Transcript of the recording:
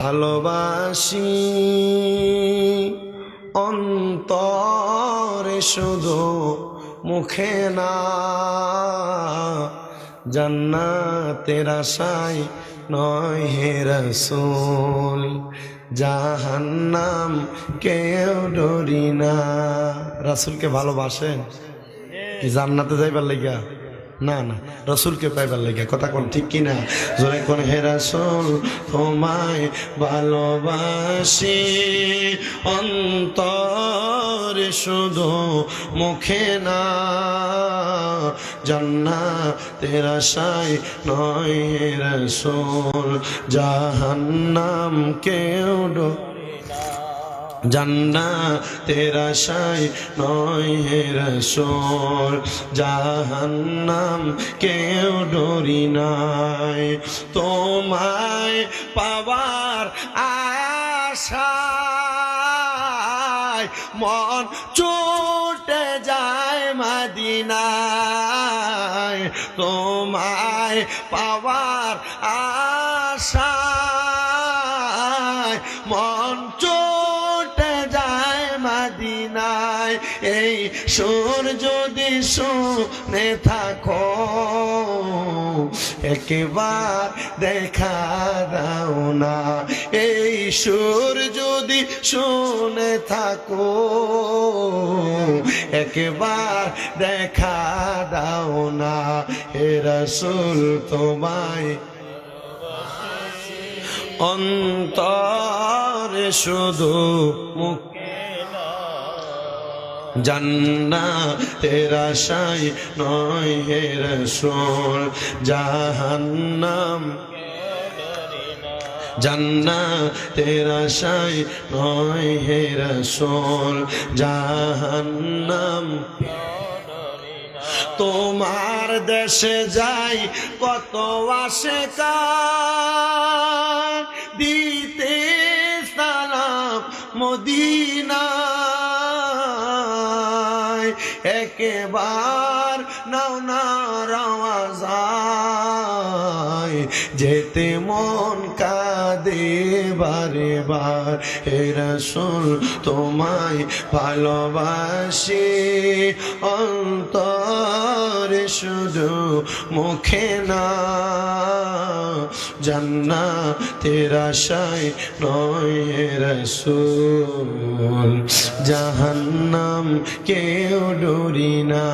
ভালোবাসি। অন্তরে শুধু মুখে না, জান্নাতের আশায় নয় হে রসুল, জাহান্নাম কেউ ডরি না। রাসুলকে ভালোবাসেন? জান্নাতে যাইবার লেগা? না না, রসুলকে পাইবার লেগে কথা কোন ঠিক কিনা? জোরে কোন, হে রসুল, তোমায় ভালোবাসি। অন্তরে শুধু মুখে না জান্না তেরা সাই নয় রসুল, জাহান্নাম কেউ জান্না তেরা সাই নয় হে রসোল, জাহান্নাম কেউ ডরি নাই। তোমায় পাবার আশায় মন ছুটে যায় মদিনায়। তোমায় পাওয়ার আশায় মন যায় মদিনায় এই সুর যদি শুনে থাকো, একবার দেখা দাও না। এই সুর যদি শুনে থাকো, একবার দেখা দাও না। হে রসুল, তোমায় অন্তরে শুধু মুখ জান্না তেরা সাই নয় হে রসুল, জাহান্নাম। জান্না তেরা সাই নয় হে রসুল, জাহান্নাম। তোমার দেশে যাই কত আসে দিতে সালাম মদিনায় একেবার নাও না যেতে মন কাঁদে বারে বার হে রসুল, তোমায় ভালোবাসি। অন্তরে শুধু মুখে না জান্না তেরা সাই নয় রসুল। জাহান্নাম কেউ ডরি না।